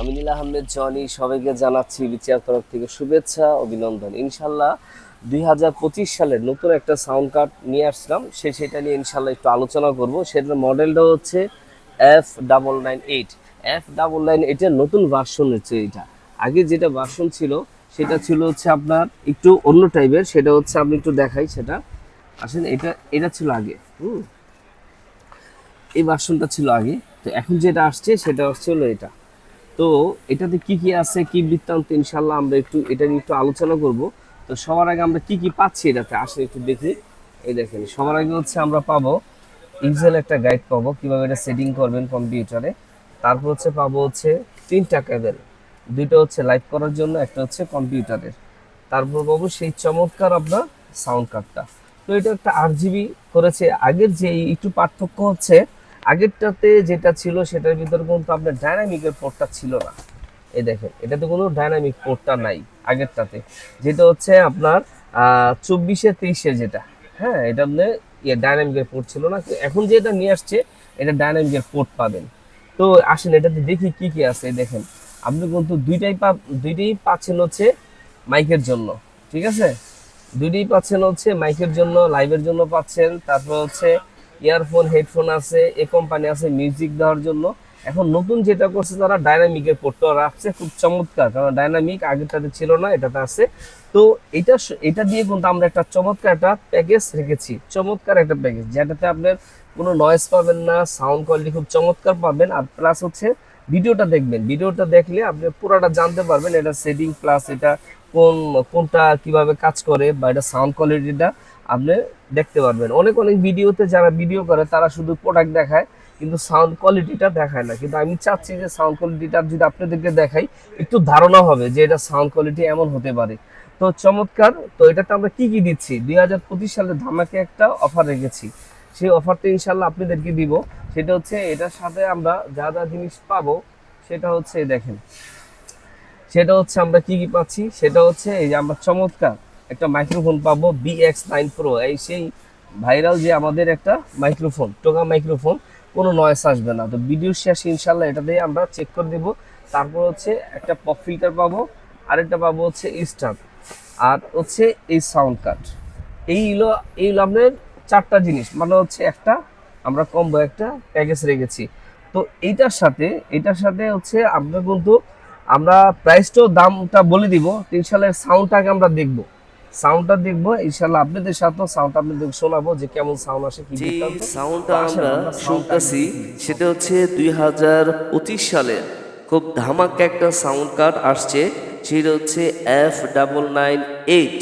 আমি নীলা আহমেদ, জনি, সবাইকে জানাচ্ছি বিচিয়ার তরফ থেকে শুভেচ্ছা, অভিনন্দন। ইনশাল্লাহ দুই হাজার পঁচিশ সালের নতুন একটা সাউন্ড কার্ড নিয়ে আসলাম। সে সেটা নিয়ে ইনশাল্লাহ একটু আলোচনা করব। সেটার মডেলটা হচ্ছে F double nine eight F double nine এইটের নতুন ভার্সন হচ্ছে এটা। আগে যেটা ভার্সন ছিল, সেটা ছিল হচ্ছে আপনার একটু অন্য টাইপের সেটা হচ্ছে আপনি একটু দেখাই সেটা। আসলে এটা এটা ছিল আগে। হুম। এই ভার্সনটা ছিল আগে। তো এখন যেটা আসছে, সেটা হচ্ছে হলো এটা। তো এটাতে কি কি আছে, কি বৃত্তান্ত ইনশাল্লাহ আমরা একটু, এটা নিয়ে একটু আলোচনা করব। তো সবার আগে আমরা কি কি পাচ্ছি এটাতে? আসলে একটু দেখি। এই দেখেন, সবার আগে হচ্ছে আমরা পাবো ইউজুয়াল একটা গাইড পাবো, কীভাবে এটা সেটিং করবেন কম্পিউটারে তারপর হচ্ছে পাবো হচ্ছে তিনটা কেবেল দুইটা হচ্ছে লাইভ করার জন্য, একটা হচ্ছে কম্পিউটারের তারপর পাবো সেই চমৎকার আপনার সাউন্ড কার্ডটা তো এটা একটা আট জিবি করেছে। আগের যে একটু পার্থক্য হচ্ছে আগেরটাতে যেটা ছিল, সেটার ভিতরে কিন্তু আপনার ডাইনামিকের পোর্টটা ছিল না। এই দেখেন, এটাতে কোনো ডাইনামিক পোর্টটা নাই আগেরটাতে। যেটা হচ্ছে আপনার চব্বিশে তেইশে যেটা হ্যাঁ এটা আপনার ইয়ে ডাইনামিকের পোর্ট ছিল না। এখন যেটা নিয়ে আসছে, এটা ডাইনামিকের পোর্ট পাবেন। তো আসেন, এটাতে দেখি কি কি আছে দেখেন। আপনি কিন্তু দুইটাই পা, দুইটাই পাচ্ছেন হচ্ছে মাইকের জন্য, ঠিক আছে? দুইটাই পাচ্ছেন হচ্ছে মাইকের জন্য, লাইভের জন্য পাচ্ছেন। তারপর হচ্ছে ইয়ারফোন, হেডফোন আছে, এ কোম্পানি আছে মিউজিক দেওয়ার জন্য। এখন নতুন যেটা করছে তারা ডাইনামিকের পোর্টটা রাখছে খুব চমৎকার, কারণ ডাইনামিক আগেরটাতে ছিল না, এটাতে আছে। তো এটা এটা দিয়ে কিন্তু আমরা একটা চমৎকার একটা প্যাকেজ রেখেছি। চমৎকার একটা প্যাকেজ যেটাতে আপনার কোনো নয়েজ পাবেন না সাউন্ড কোয়ালিটি খুব চমৎকার পাবেন। আর প্লাস হচ্ছে ভিডিওটা দেখবেন। ভিডিওটা দেখলে আপনি পুরোটা জানতে পারবেন, এটা সেটিং প্লাস এটা কোন, কোনটা কীভাবে কাজ করে বা এটা সাউন্ড কোয়ালিটিটা আপনি দেখতে পারবেন। অনেক অনেক ভিডিওতে যারা ভিডিও করে, তারা শুধু প্রোডাক্ট দেখায়, কিন্তু সাউন্ড কোয়ালিটিটা দেখায় না। কিন্তু আমি চাচ্ছি যে সাউন্ড কোয়ালিটিটা যদি আপনাদেরকে দেখাই, একটু ধারণা হবে যে এটা সাউন্ড কোয়ালিটি এমন হতে পারে। তো চমৎকার, তো এটাতে আমরা কি কি দিচ্ছি? দুই হাজার পঁচিশ সালে ধামাকে একটা অফার রেখেছি। সেই অফারটা ইনশাল্লাহ আপনাদেরকে দিব। সেটা হচ্ছে, এটার সাথে আমরা যা যা জিনিস পাবো, সেটা হচ্ছে, দেখেন সেটা হচ্ছে আমরা কি কি পাচ্ছি? সেটা হচ্ছে এই যে আমরা চমৎকার একটা মাইক্রোফোন পাবো বি এক্স নাইন প্রো এই সেই ভাইরাল যে আমাদের একটা মাইক্রোফোন টোকা মাইক্রোফোন কোনো নয়েস আসবে না। তো ভিডিও শেষ ইনশাল্লাহ এটা দিয়ে আমরা চেক করে দেবো। তারপর হচ্ছে একটা পপ ফিল্টার পাবো। আরেকটা পাবো হচ্ছে স্টার আর হচ্ছে এই সাউন্ড কার্ড এই হলো এই হলো আপনার চারটা জিনিস। মানে হচ্ছে একটা, আমরা কম্বো একটা প্যাকেজ রেখেছি। তো এইটার সাথে এটার সাথে হচ্ছে আমরা কিন্তু আমরা প্রাইসটাও দামটা বলে দিব ইনশাল্লাহ সাউন্ডটাকে আমরা দেখব। সাউন্ডটা দেখব ইনশাল্লাহ আপনাদের সাথেও সাউন্ড আপনাদের শোনাবো যে কেমন সাউন্ড আসে কি যে সাউন্ডটা আমরা শুনতেছি সেটা হচ্ছে দুই হাজার পঁচিশ সালে খুব ধামাকা একটা সাউন্ড কার্ড আসছে সেটা হচ্ছে এফ ডাবল নাইন এইট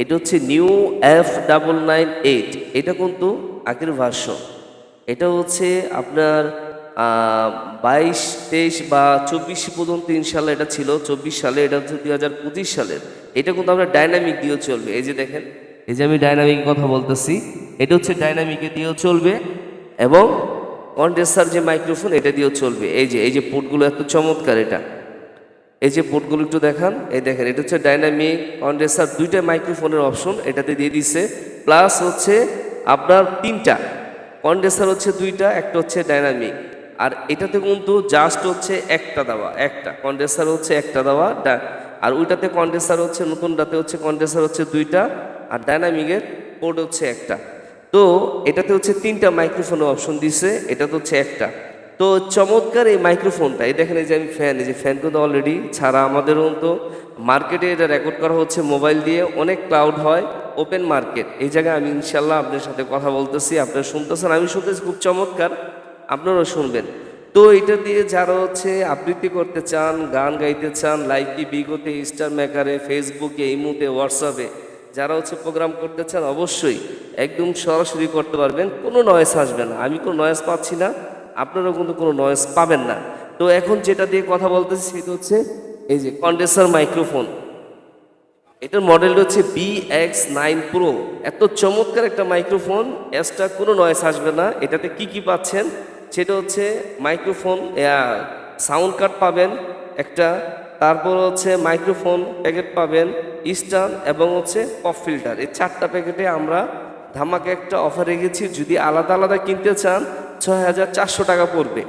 এটা হচ্ছে new F double nine eight এটা কিন্তু আগের ভার্সন এটা হচ্ছে আপনার বাইশ, তেইশ বা চব্বিশ পর্যন্ত ইনশাল্লাহ এটা ছিল, চব্বিশ সালে, এটা হচ্ছে দুই হাজার পঁচিশ সালের। এটা কিন্তু আমরা ডাইনামিক দিয়েও চলবে, এই যে দেখেন। এই যে আমি ডাইনামিক কথা বলতেছি, এটা হচ্ছে ডাইনামিকে দিয়েও চলবে এবং কন্ডেন্সার যে মাইক্রোফোন এটা দিয়েও চলবে। এই যে এই যে পোর্টগুলো এত চমৎকার এটা। এই যে পোর্টগুলো একটু দেখান, এই দেখেন, এটা হচ্ছে ডাইনামিক কন্ডেন্সার দুইটা মাইক্রোফোনের অপশন এটাতে দিয়ে দিছে। প্লাস হচ্ছে আপনার তিনটা কন্ডেন্সার হচ্ছে দুইটা, একটা হচ্ছে ডাইনামিক আর এটাতে কিন্তু জাস্ট হচ্ছে একটা দেওয়া, একটা। কন্ডেন্সার হচ্ছে একটা দেওয়া আর ওইটাতে কন্ডেন্সার হচ্ছে, নতুনটাতে হচ্ছে কন্ডেন্সার হচ্ছে দুইটা, আর ডাইনামিকের কোড হচ্ছে একটা। তো এটাতে হচ্ছে তিনটা মাইক্রোফোনের অপশন দিছে, এটাতে হচ্ছে একটা। তো চমৎকার এই মাইক্রোফোনটা এই দেখেন এই যে আমি ফ্যান এই যে ফ্যান কিন্তু অলরেডি ছাড়া আমাদের তো মার্কেটে এটা রেকর্ড করা হচ্ছে মোবাইল দিয়ে, অনেক ক্লাউড হয় ওপেন মার্কেট এই জায়গায় আমি ইনশাল্লাহ আপনার সাথে কথা বলতেছি, আপনারা শুনতেছেন, আমি শুনতেছি খুব চমৎকার। আপনারাও শুনবেন। তো এটা দিয়ে যারা হচ্ছে আবৃত্তি করতে চান, গান গাইতে চান লাইভটি বিগতে স্টার মেকারে ফেসবুকে ইমুতে হোয়াটসঅ্যাপে যারা হচ্ছে প্রোগ্রাম করতে চান, অবশ্যই একদম সরাসরি করতে পারবেন। কোনো নয়েস আসবে না। আমি কোনো নয়েস পাচ্ছি না। আপনারাও কিন্তু কোনো নয়েস পাবেন না। তো এখন যেটা দিয়ে কথা বলতেছি সেটা হচ্ছে এই যে কন্ডেন্সার মাইক্রোফোন এটার মডেল হচ্ছে বি এক্স নাইন প্রো এত চমৎকার একটা মাইক্রোফোন এক্সট্রা কোনো নয়েস আসবে না। এটাতে কি কি পাচ্ছেন? সেটা হচ্ছে মাইক্রোফোন সাউন্ড কার্ড পাবেন একটা, তারপর হচ্ছে মাইক্রোফোন প্যাকেট পাবেন স্টান এবং হচ্ছে পপ ফিল্টার। এই চারটা প্যাকেটে আমরা ধামাকে একটা অফার রেখেছি। যদি আলাদা আলাদা কিনতে চান ছয় হাজার চারশো টাকা পড়বে।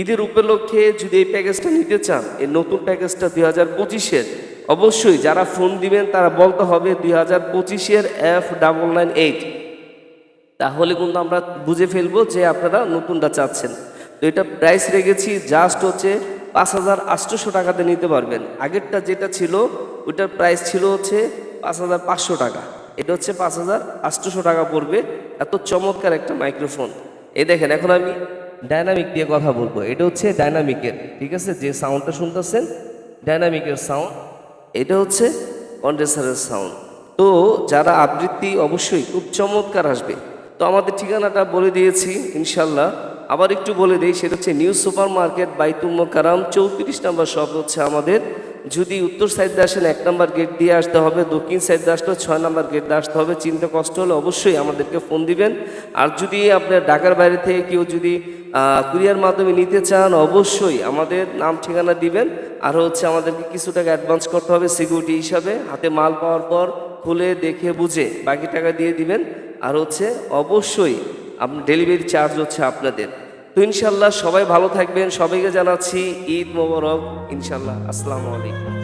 ঈদের উপলক্ষে যদি এই প্যাকেজটা নিতে চান, এই নতুন প্যাকেজটা দুই হাজার পঁচিশের, অবশ্যই যারা ফোন দিবেন তারা বলতে হবে দুই হাজার পঁচিশের এফ ডাবল নাইন এইট তাহলে কিন্তু আমরা বুঝে ফেলব যে আপনারা নতুনটা চাচ্ছেন। তো এটা প্রাইস রেখেছি জাস্ট হচ্ছে পাঁচ হাজার আটশোশো টাকাতে নিতে পারবেন। আগেরটা যেটা ছিল ওটার প্রাইস ছিল হচ্ছে পাঁচ হাজার পাঁচশো টাকা। এটা হচ্ছে পাঁচ হাজার আটশোশো টাকা পড়বে। এত চমৎকার একটা মাইক্রোফোন এই দেখেন, এখন আমি ডায়নামিক দিয়ে কথা বলব। এটা হচ্ছে ডায়নামিকের ঠিক আছে? যে সাউন্ডটা শুনতেছেন ডায়নামিকের সাউন্ড এটা হচ্ছে কন্ডেন্সারের সাউন্ড তো যারা আবৃত্তি অবশ্যই খুব চমৎকার আসবে। তো আমাদের ঠিকানাটা বলে দিয়েছি ইনশাল্লাহ আবার একটু বলে দিই, সেটা হচ্ছে নিউ সুপার মার্কেট বাইতুল মোকারাম চৌত্রিশ নম্বর শপ হচ্ছে আমাদের। যদি উত্তর সাইড দিয়ে আসেন, এক নম্বর গেট দিয়ে আসতে হবে, দক্ষিণ সাইড দিয়ে আসলে ছয় নম্বর গেট দিয়ে আসতে হবে। চিন্তা কষ্ট হলে অবশ্যই আমাদেরকে ফোন দিবেন। আর যদি আপনার ঢাকার বাইরে থেকে কেউ যদি কুরিয়ার মাধ্যমে নিতে চান, অবশ্যই আমাদের নাম ঠিকানা দিবেন। আর হচ্ছে আমাদেরকে কিছু টাকা অ্যাডভান্স করতে হবে সিকিউরিটি হিসাবে। হাতে মাল পাওয়ার পর খুলে দেখে বুঝে বাকি টাকা দিয়ে দিবেন। আর হচ্ছে অবশ্যই আপনার ডেলিভারি চার্জ হচ্ছে আপনাদের। তো ইনশাল্লাহ সবাই ভালো থাকবেন। সবাইকে জানাচ্ছি ঈদ মোবারক। ইনশাল্লাহ। আসসালামু আলাইকুম।